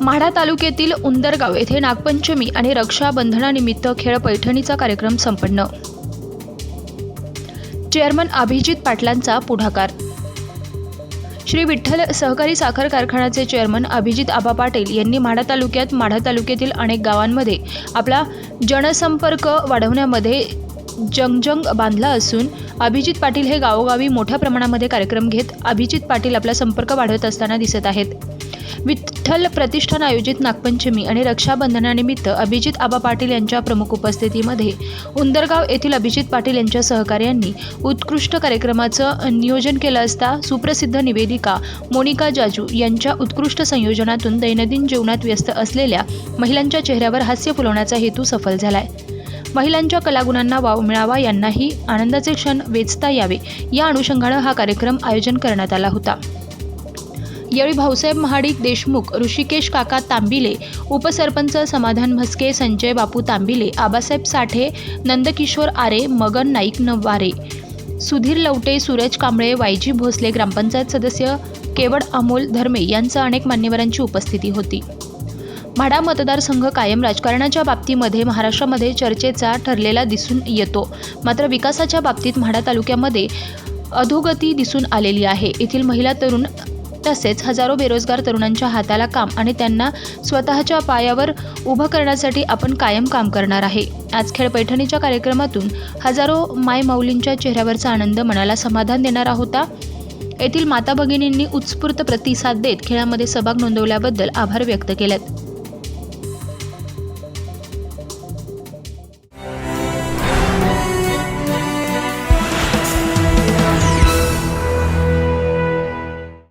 माढा तालुक्यातील उंदरगाव येथे नागपंचमी आणि रक्षाबंधनानिमित्त खेळ पैठणीचा कार्यक्रम संपन्न. चेअरमन अभिजित पाटलांचा पुढाकार. श्री विठ्ठल सहकारी साखर कारखान्याचे चेअरमन अभिजित आबा पाटील यांनी माढा तालुक्यात माढा तालुक्यातील अनेक गावांमध्ये आपला जनसंपर्क वाढवण्यामध्ये जंगजंग बांधला असून अभिजित पाटील हे गावोगावी मोठ्या प्रमाणामध्ये कार्यक्रम घेत अभिजित पाटील आपला संपर्क वाढवत असताना दिसत आहेत. विठ्ठल प्रतिष्ठान आयोजित नागपंचमी आणि रक्षाबंधनानिमित्त अभिजित आबा पाटील यांच्या प्रमुख उपस्थितीमध्ये उंदरगाव येथील अभिजित पाटील यांच्या सहकार्यांनी उत्कृष्ट कार्यक्रमाचं नियोजन केलं असता सुप्रसिद्ध निवेदिका मोनिका जाजू यांच्या उत्कृष्ट संयोजनातून दैनंदिन जीवनात व्यस्त असलेल्या महिलांच्या चेहऱ्यावर हास्य फुलवण्याचा हेतू सफल झालाय. महिलांच्या कलागुणांना वाव मिळावा यांनाही आनंदाचे क्षण वेचता यावे. या अनुषंगानं हा कार्यक्रम आयोजन करण्यात आला होता. यावेळी भाऊसाहेब महाडिक देशमुख ऋषिकेश काका तांबिले उपसरपंच समाधान म्हस्के संजय बापू तांबिले आबासाहेब साठे नंदकिशोर आरे मगन नाईक नवारे सुधीर लवटे सूरज कांबळे वायजी भोसले ग्रामपंचायत सदस्य केवड अमोल धर्मे यांचं अनेक मान्यवरांची उपस्थिती होती. म्हाडा मतदारसंघ कायम राजकारणाच्या बाबतीमध्ये महाराष्ट्रामध्ये चर्चेचा ठरलेला दिसून येतो. मात्र विकासाच्या बाबतीत म्हाडा तालुक्यामध्ये अधोगती दिसून आलेली आहे. येथील महिला तरुण तसेच हजारो बेरोजगार तरुणांच्या हाताला काम आणि त्यांना स्वतःच्या पायावर उभं करण्यासाठी आपण कायम काम करणार आहे. आज खेळ पैठणीच्या कार्यक्रमातून हजारो माय माऊलींच्या चेहऱ्यावरचा आनंद मनाला समाधान देणारा होता येथील माता भगिनींनी उत्स्फूर्त प्रतिसाद देत खेळामध्ये सहभाग नोंदवल्याबद्दल आभार व्यक्त केलेत.